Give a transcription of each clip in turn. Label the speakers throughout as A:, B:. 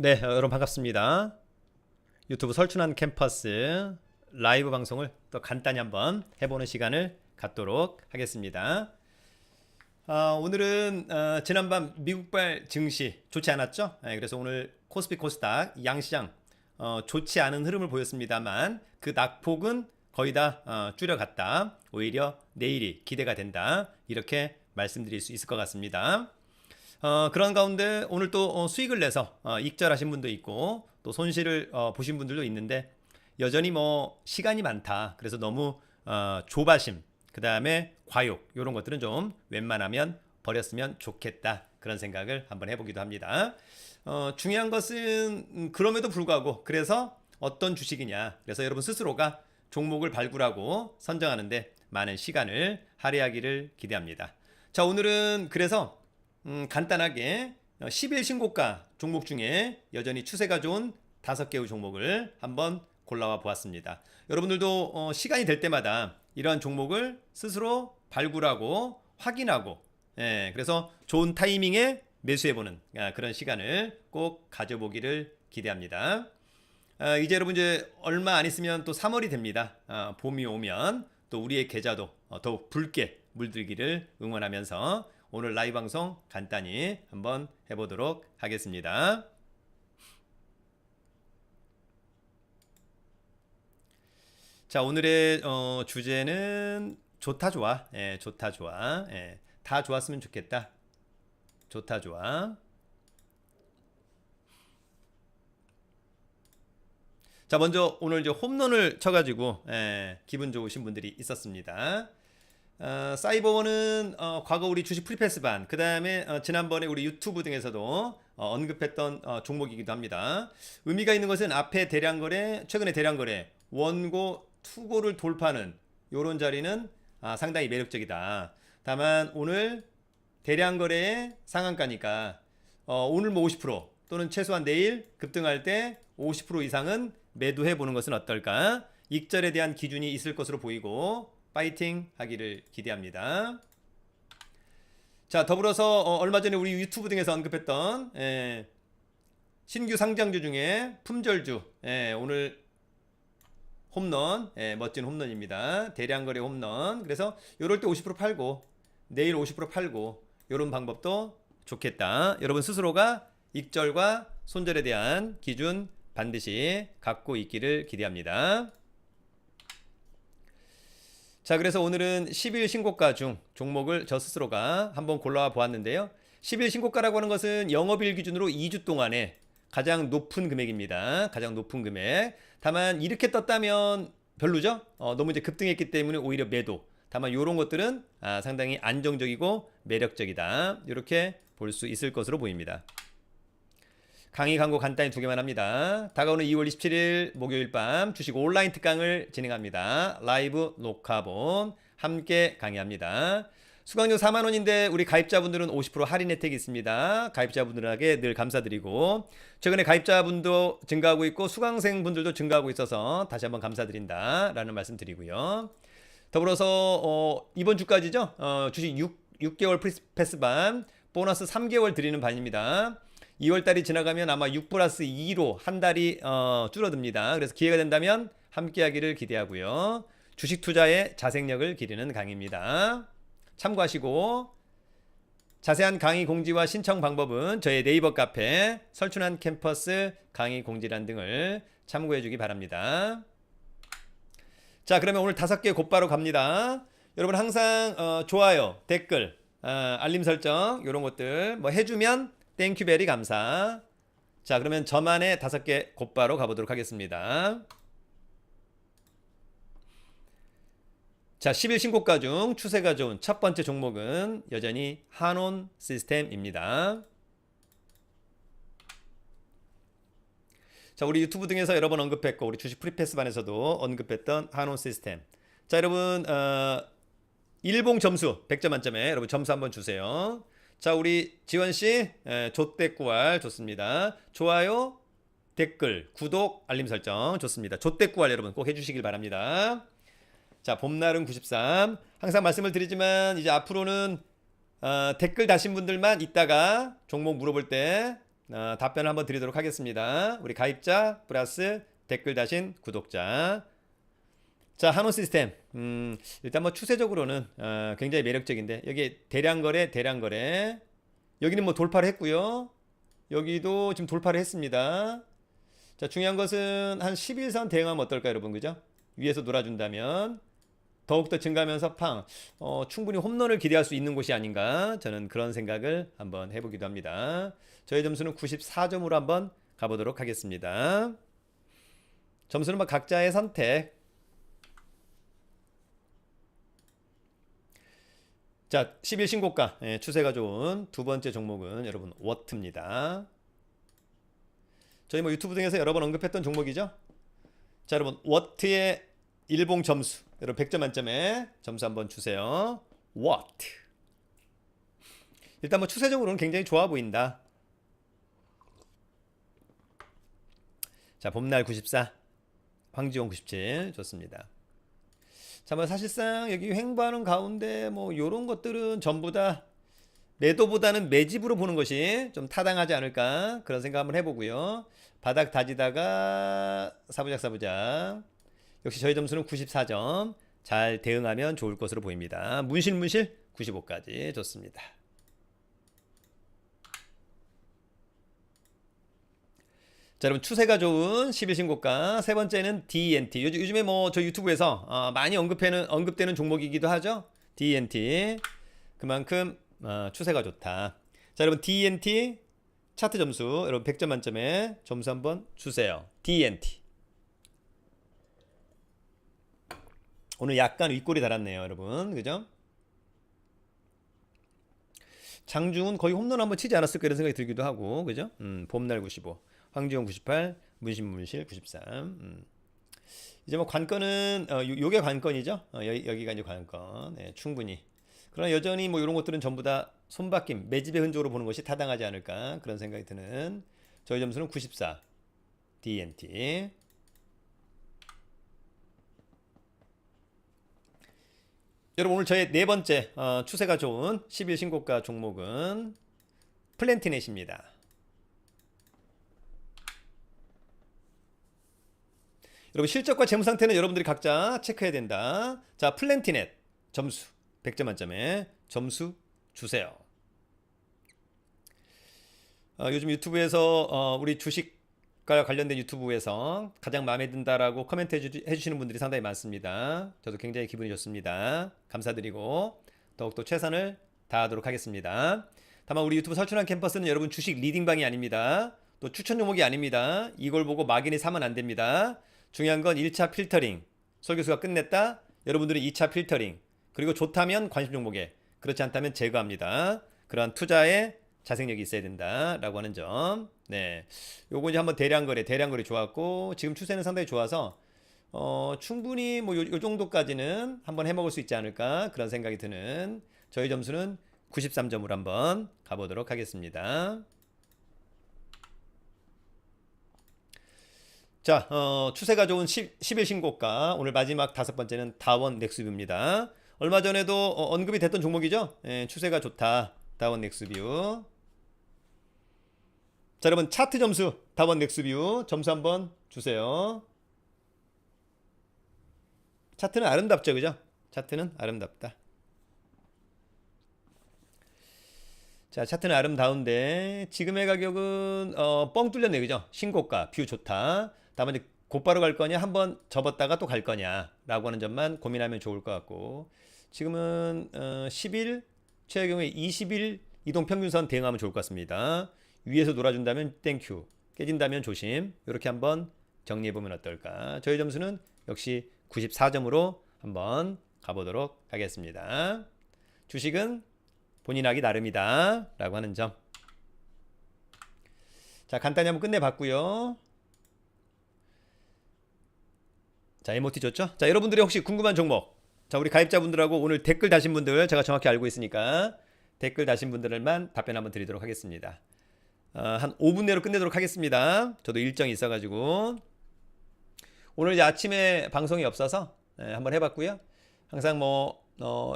A: 네, 어, 여러분 반갑습니다. 유튜브 설춘한 캠퍼스 라이브 방송을 또 간단히 한번 해보는 시간을 갖도록 하겠습니다. 아, 오늘은 어, 지난밤 미국발 증시 좋지 않았죠? 네, 그래서 오늘 코스피 코스닥 양시장 어, 좋지 않은 흐름을 보였습니다만 그 낙폭은 거의 다 어, 줄여갔다. 오히려 내일이 기대가 된다. 이렇게 말씀드릴 수 있을 것 같습니다. 어, 그런 가운데 오늘 또 어, 수익을 내서 어, 익절하신 분도 있고 또 손실을 어, 보신 분들도 있는데 여전히 뭐 시간이 많다. 그래서 너무 어, 조바심, 그 다음에 과욕 이런 것들은 좀 웬만하면 버렸으면 좋겠다 그런 생각을 한번 해보기도 합니다. 어, 중요한 것은 음, 그럼에도 불구하고 그래서 어떤 주식이냐. 그래서 여러분 스스로가 종목을 발굴하고 선정하는데 많은 시간을 할애하기를 기대합니다. 자 오늘은 그래서 음, 간단하게 10일 신고가 종목 중에 여전히 추세가 좋은 다섯 개의 종목을 한번 골라와 보았습니다. 여러분들도 어, 시간이 될 때마다 이러한 종목을 스스로 발굴하고 확인하고 예, 그래서 좋은 타이밍에 매수해보는 아, 그런 시간을 꼭 가져보기를 기대합니다. 아, 이제 여러분 이제 얼마 안 있으면 또 3월이 됩니다. 아, 봄이 오면 또 우리의 계좌도 어, 더욱 붉게 물들기를 응원하면서 오늘 라이브 방송 간단히 한번 해보도록 하겠습니다. 자 오늘의 어, 주제는 좋다 좋아, 예, 좋다 좋아, 예, 다 좋았으면 좋겠다. 좋다 좋아. 자 먼저 오늘 이제 홈런을 쳐가지고 예, 기분 좋으신 분들이 있었습니다. 어, 사이버원은 어, 과거 우리 주식 프리패스 반, 그 다음에 어, 지난번에 우리 유튜브 등에서도 어, 언급했던 어, 종목이기도 합니다. 의미가 있는 것은 앞에 대량거래, 최근에 대량거래, 원고, 투고를 돌파하는 요런 자리는 아, 상당히 매력적이다. 다만 오늘 대량거래의 상한가니까 어, 오늘 뭐 50% 또는 최소한 내일 급등할 때 50% 이상은 매도해 보는 것은 어떨까? 익절에 대한 기준이 있을 것으로 보이고 파이팅 하기를 기대합니다. 자, 더불어서 어, 얼마 전에 우리 유튜브 등에서 언급했던 예, 신규 상장주 중에 품절주 예, 오늘 홈런 예, 멋진 홈런입니다. 대량 거래 홈런. 그래서 요럴 때 50% 팔고 내일 50% 팔고 요런 방법도 좋겠다. 여러분 스스로가 익절과 손절에 대한 기준 반드시 갖고 있기를 기대합니다. 자, 그래서 오늘은 10일 신고가 중 종목을 저 스스로가 한번 골라와 보았는데요. 10일 신고가라고 하는 것은 영업일 기준으로 2주 동안에 가장 높은 금액입니다. 가장 높은 금액. 다만 이렇게 떴다면 별로죠? 어, 너무 이제 급등했기 때문에 오히려 매도. 다만 이런 것들은 아, 상당히 안정적이고 매력적이다. 이렇게 볼 수 있을 것으로 보입니다. 강의 광고 간단히 두 개만 합니다. 다가오는 2월 27일 목요일 밤 주식 온라인 특강을 진행합니다. 라이브 녹화본 함께 강의합니다. 수강료 4만 원인데 우리 가입자분들은 50% 할인 혜택이 있습니다. 가입자분들에게 늘 감사드리고 최근에 가입자분도 증가하고 있고 수강생분들도 증가하고 있어서 다시 한번 감사드린다라는 말씀 드리고요. 더불어서 어, 이번 주까지죠. 어, 주식 6, 6개월 패스반 보너스 3개월 드리는 반입니다. 2월 달이 지나가면 아마 6 플러스 2로 한 달이 어, 줄어듭니다. 그래서 기회가 된다면 함께 하기를 기대하고요. 주식 투자의 자생력을 기르는 강의입니다. 참고하시고 자세한 강의 공지와 신청 방법은 저의 네이버 카페 설춘한 캠퍼스 강의 공지란 등을 참고해 주기 바랍니다. 자, 그러면 오늘 다섯 개 곧바로 갑니다. 여러분 항상 어, 좋아요, 댓글, 어, 알림 설정 이런 것들 뭐 해주면 땡큐 베리 감사. 자, 그러면 저만의 다섯 개 곧바로 가보도록 하겠습니다. 자, 10일 신고가 중 추세가 좋은 첫 번째 종목은 여전히 한온 시스템입니다. 자, 우리 유튜브 등에서 여러 번 언급했고 우리 주식 프리패스반에서도 언급했던 한온 시스템. 자, 여러분 어, 일봉 점수 100점 만점에 여러분 점수 한번 주세요. 자, 우리 지원 씨, 에, 조대꾸알 좋습니다. 좋아요, 댓글, 구독, 알림 설정 좋습니다. 조대꾸알 여러분 꼭 해주시길 바랍니다. 자, 봄날은 93. 항상 말씀을 드리지만 이제 앞으로는 어, 댓글 다신 분들만 이따가 종목 물어볼 때 어, 답변을 한번 드리도록 하겠습니다. 우리 가입자 플러스 댓글 다신 구독자. 자, 한원 시스템. 음, 일단 뭐 추세적으로는 어, 굉장히 매력적인데 여기 대량 거래, 대량 거래. 여기는 뭐 돌파를 했고요. 여기도 지금 돌파를 했습니다. 자, 중요한 것은 한 11선 대응하면 어떨까 여러분 그죠? 위에서 놀아준다면 더욱더 증가하면서 팡 어, 충분히 홈런을 기대할 수 있는 곳이 아닌가 저는 그런 생각을 한번 해보기도 합니다. 저의 점수는 94점으로 한번 가보도록 하겠습니다. 점수는 뭐 각자의 선택. 자, 11 신고가 예, 추세가 좋은 두 번째 종목은 여러분 워트입니다. 저희 뭐 유튜브 등에서 여러 번 언급했던 종목이죠. 자, 여러분 워트의 일봉 점수 여러분 100점 만점에 점수 한번 주세요. 워트. 일단 뭐 추세적으로는 굉장히 좋아 보인다. 자, 봄날 94, 황지원 97 좋습니다. 자, 뭐 사실상 여기 횡보하는 가운데 뭐 요런 것들은 전부 다 매도보다는 매집으로 보는 것이 좀 타당하지 않을까 그런 생각 한번 해보고요. 바닥 다지다가 사부작 사부작 역시 저희 점수는 94점 잘 대응하면 좋을 것으로 보입니다. 문실문실 95까지 좋습니다. 자, 여러분 추세가 좋은 11신고가 세 번째는 DNT. 요즘, 요즘에 뭐 저 유튜브에서 어, 많이 언급되는 언급되는 종목이기도 하죠. DNT. 그만큼 어, 추세가 좋다. 자, 여러분 DNT 차트 점수 여러분 100점 만점에 점수 한번 주세요. DNT. 오늘 약간 윗골이 달았네요, 여러분. 그죠? 장중은 거의 홈런 한번 치지 않았을까 이런 생각이 들기도 하고, 그죠? 음, 봄날 95, 황지영 98, 문신문실 93. 음. 이제 뭐 관건은 어, 요, 요게 관건이죠. 어, 여기, 여기가 이제 관건. 네, 충분히. 그러나 여전히 뭐 이런 것들은 전부 다 손바뀜, 매집의 흔적으로 보는 것이 타당하지 않을까 그런 생각이 드는 저희 점수는 94. DNT. 여러분 오늘 저의 네 번째 어, 추세가 좋은 10일 신고가 종목은 플랜티넷입니다. 여러분 실적과 재무 상태는 여러분들이 각자 체크해야 된다. 자, 플랜티넷 점수 100점 만점에 점수 주세요. 어, 요즘 유튜브에서 어, 우리 주식과 관련된 유튜브에서 가장 마음에 든다라고 코멘트 해주, 해주시는 분들이 상당히 많습니다. 저도 굉장히 기분이 좋습니다. 감사드리고 더욱더 최선을 다하도록 하겠습니다. 다만 우리 유튜브 설춘한 캠퍼스는 여러분 주식 리딩방이 아닙니다. 또 추천 종목이 아닙니다. 이걸 보고 막연히 사면 안 됩니다. 중요한 건 1차 필터링. 설교수가 끝냈다. 여러분들은 2차 필터링. 그리고 좋다면 관심 종목에 그렇지 않다면 제거합니다. 그러한 투자에 자생력이 있어야 된다라고 하는 점. 네. 요거 이제 한번 대량 거래, 대량 거래 좋았고 지금 추세는 상당히 좋아서 어, 충분히 뭐 요, 요 정도까지는 한번 해 먹을 수 있지 않을까 그런 생각이 드는 저희 점수는 93점으로 한번 가보도록 하겠습니다. 자, 어, 추세가 좋은 10, 10일 신고가 오늘 마지막 다섯 번째는 다원 넥스뷰입니다. 얼마 전에도 어, 언급이 됐던 종목이죠. 예, 추세가 좋다. 다원 넥스뷰. 자, 여러분 차트 점수 다원 넥스뷰 점수 한번 주세요. 차트는 아름답죠, 그죠? 차트는 아름답다. 자, 차트는 아름다운데 지금의 가격은 어, 뻥 뚫렸네, 그죠? 신고가, 뷰 좋다. 다만 이제 곧바로 갈 거냐, 한번 접었다가 또 갈 거냐라고 하는 점만 고민하면 좋을 것 같고 지금은 어, 10일, 최의 경우에 20일 이동 평균선 대응하면 좋을 것 같습니다. 위에서 놀아준다면 땡큐, 깨진다면 조심. 이렇게 한번 정리해 보면 어떨까? 저희 점수는 역시 94점으로 한번 가보도록 하겠습니다. 주식은 본인 하기 나름이다. 라고 하는 점. 자, 간단히 한번 끝내봤고요. 자, 에모티 좋죠? 자, 여러분들이 혹시 궁금한 종목. 자, 우리 가입자분들하고 오늘 댓글 다신 분들 제가 정확히 알고 있으니까 댓글 다신 분들만 답변 한번 드리도록 하겠습니다. 어, 한 5분 내로 끝내도록 하겠습니다. 저도 일정이 있어가지고. 오늘 이제 아침에 방송이 없어서 예, 한번 해봤고요. 항상 뭐, 어,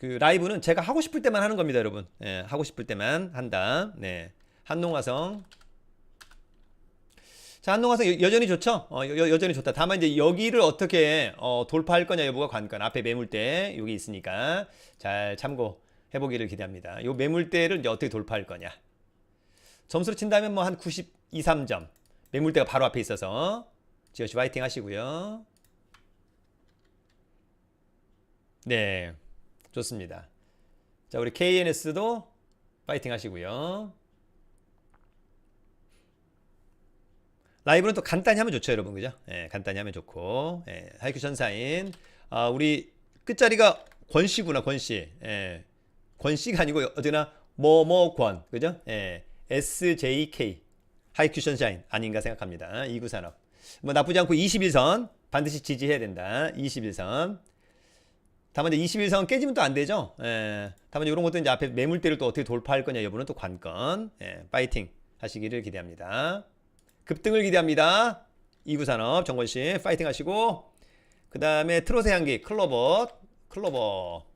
A: 그 라이브는 제가 하고 싶을 때만 하는 겁니다, 여러분. 예, 하고 싶을 때만 한다. 네. 한농화성. 자, 한농화성 여- 여전히 좋죠? 어, 여, 여전히 좋다. 다만 이제 여기를 어떻게 어, 돌파할 거냐 여부가 관건. 앞에 매물대 여기 있으니까 잘 참고해 보기를 기대합니다. 요 매물대를 이제 어떻게 돌파할 거냐. 점수로 친다면 뭐 한 92, 3점. 매물대가 바로 앞에 있어서 지효 씨 화이팅 하시고요. 네. 좋습니다. 자, 우리 KNS도 파이팅 하시고요. 라이브는 또 간단히 하면 좋죠, 여러분. 그죠? 예, 간단히 하면 좋고. 예, 하이큐 전사인. 아, 우리 끝자리가 권씨구나, 권씨. 예. 권씨가 아니고 어디나 뭐뭐권. 그죠? 예. SJK. 하이큐 전사인 아닌가 생각합니다. 이구 산업. 뭐 나쁘지 않고 21선 반드시 지지해야 된다. 21선. 다만 이제 21선 깨지면 또 안 되죠. 예. 다만 이런 것도 이제 앞에 매물대를 또 어떻게 돌파할 거냐 여부는 또 관건. 예. 파이팅 하시기를 기대합니다. 급등을 기대합니다. 이구산업 정권 씨 파이팅 하시고 그 다음에 트롯의 향기 클로버 클로버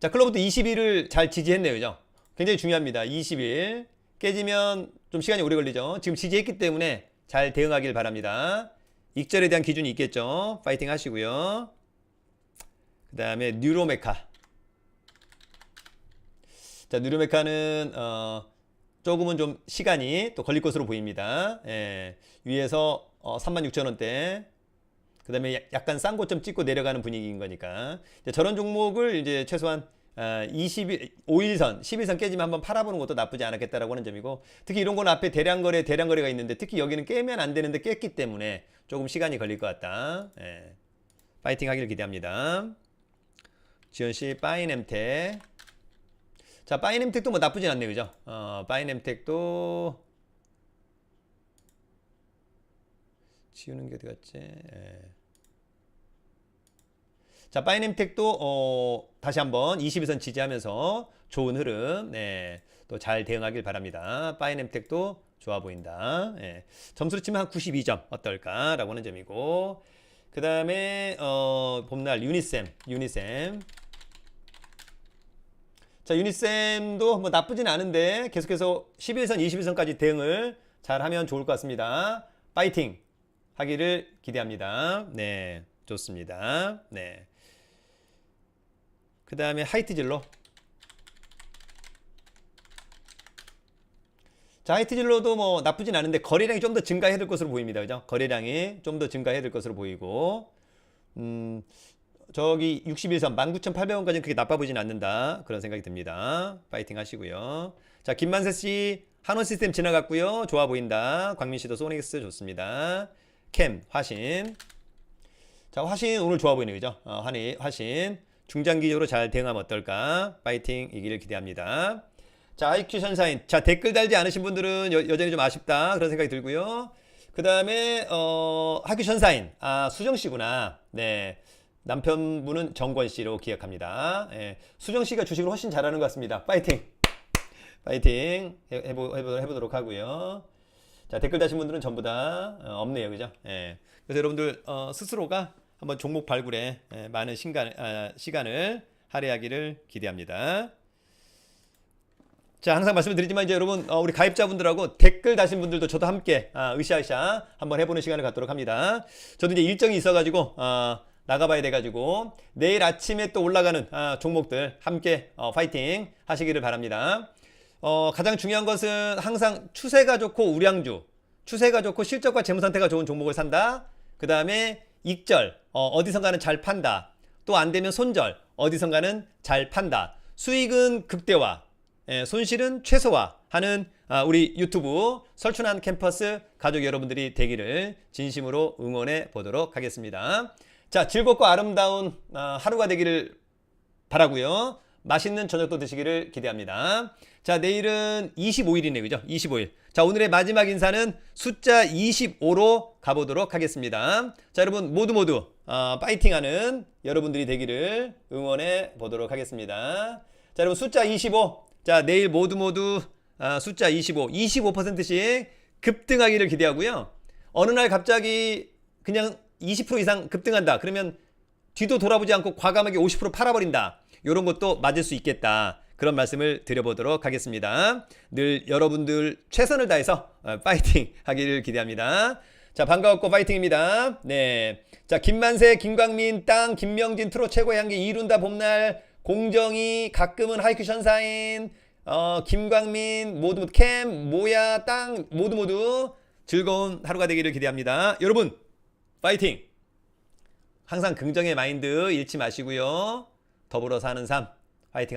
A: 자 클로버도 20일을 잘 지지했네요, 그죠? 굉장히 중요합니다. 20일 깨지면 좀 시간이 오래 걸리죠. 지금 지지했기 때문에 잘 대응하길 바랍니다. 익절에 대한 기준이 있겠죠. 파이팅 하시고요. 그 다음에 뉴로메카. 자, 뉴로메카는 어, 조금은 좀 시간이 또 걸릴 것으로 보입니다. 예, 위에서 어, 36,000원대. 그 다음에 약간 싼곳좀 찍고 내려가는 분위기인 거니까. 저런 종목을 이제 최소한 아, 20일, 5일선, 10일선 깨지면 한번 팔아보는 것도 나쁘지 않았겠다라고 하는 점이고, 특히 이런 건 앞에 대량거래, 대량거래가 있는데, 특히 여기는 깨면 안 되는데 깼기 때문에 조금 시간이 걸릴 것 같다. 예. 파이팅 하길 기대합니다. 지현 씨, 파이nem텍. 자, 파이nem텍도 뭐 나쁘진 않네요, 그죠? 어, 파이nem텍도 지우는 게 어디 갔지? 예. 자, 파이nem텍도 어, 다시 한번 21선 지지하면서 좋은 흐름, 네, 또 잘 대응하길 바랍니다. 파이nem텍도 좋아 보인다. 예. 점수로 치면 한 92점 어떨까라고 하는 점이고, 그 다음에 어, 봄날 유니셈, 유니셈. 자, 유니셈도 뭐 나쁘진 않은데 계속해서 11선, 21선까지 대응을 잘 하면 좋을 것 같습니다. 파이팅 하기를 기대합니다. 네, 좋습니다. 네. 그 다음에 하이트질로. 자, 하이트질로도 뭐 나쁘진 않은데 거래량이 좀 더 증가해야 될 것으로 보입니다. 그죠? 거래량이 좀 더 증가해야 될 것으로 보이고, 음, 저기 61선 19,800원까지는 그렇게 나빠 보이진 않는다. 그런 생각이 듭니다. 파이팅 하시고요. 자, 김만세 씨 한원 시스템 지나갔고요. 좋아 보인다. 광민 씨도 소닉스 좋습니다. 캠 화신. 자, 화신 오늘 좋아 보이네요. 그죠? 어, 환희, 화신. 중장기적으로 잘 대응하면 어떨까? 파이팅 이기를 기대합니다. 자, IQ 선사인. 자, 댓글 달지 않으신 분들은 여, 여전히 좀 아쉽다. 그런 생각이 들고요. 그 다음에, 어, 학교 선사인. 아, 수정 씨구나. 네. 남편분은 정권 씨로 기억합니다. 예, 수정 씨가 주식을 훨씬 잘하는 것 같습니다. 파이팅! 파이팅! 해, 해보, 해보, 해보도록 하고요. 자, 댓글 다신 분들은 전부 다 어, 없네요. 그죠? 예. 그래서 여러분들 어, 스스로가 한번 종목 발굴에 예, 많은 시간, 아, 시간을 할애하기를 기대합니다. 자, 항상 말씀을 드리지만 이제 여러분 어, 우리 가입자분들하고 댓글 다신 분들도 저도 함께 아, 으쌰으쌰 한번 해보는 시간을 갖도록 합니다. 저도 이제 일정이 있어가지고 어, 나가봐야 돼가지고 내일 아침에 또 올라가는 아, 종목들 함께 어, 파이팅 하시기를 바랍니다. 어, 가장 중요한 것은 항상 추세가 좋고 우량주, 추세가 좋고 실적과 재무 상태가 좋은 종목을 산다. 그 다음에 익절, 어, 디선가는 잘 판다. 또 안 되면 손절, 어디선가는 잘 판다. 수익은 극대화, 예, 손실은 최소화 하는 아, 우리 유튜브 설춘한 캠퍼스 가족 여러분들이 되기를 진심으로 응원해 보도록 하겠습니다. 자, 즐겁고 아름다운 아, 하루가 되기를 바라고요. 맛있는 저녁도 드시기를 기대합니다. 자, 내일은 25일이네요. 그죠? 25일. 자, 오늘의 마지막 인사는 숫자 25로 가보도록 하겠습니다. 자, 여러분 모두 모두 어, 파이팅하는 여러분들이 되기를 응원해 보도록 하겠습니다. 자, 여러분 숫자 25. 자, 내일 모두 모두 아, 숫자 25, 25%씩 급등하기를 기대하고요. 어느 날 갑자기 그냥 20% 이상 급등한다. 그러면 뒤도 돌아보지 않고 과감하게 50% 팔아버린다. 이런 것도 맞을 수 있겠다. 그런 말씀을 드려보도록 하겠습니다. 늘 여러분들 최선을 다해서 어, 파이팅 하기를 기대합니다. 자, 반가웠고 파이팅입니다. 네. 자, 김만세, 김광민, 땅, 김명진, 트롯 최고의 향기, 이룬다 봄날, 공정이, 가끔은 하이큐 션사인, 어, 김광민, 모두 모두 캠, 모야, 땅, 모두 모두 즐거운 하루가 되기를 기대합니다. 여러분, 파이팅! 항상 긍정의 마인드 잃지 마시고요. 더불어 사는 삶, 파이팅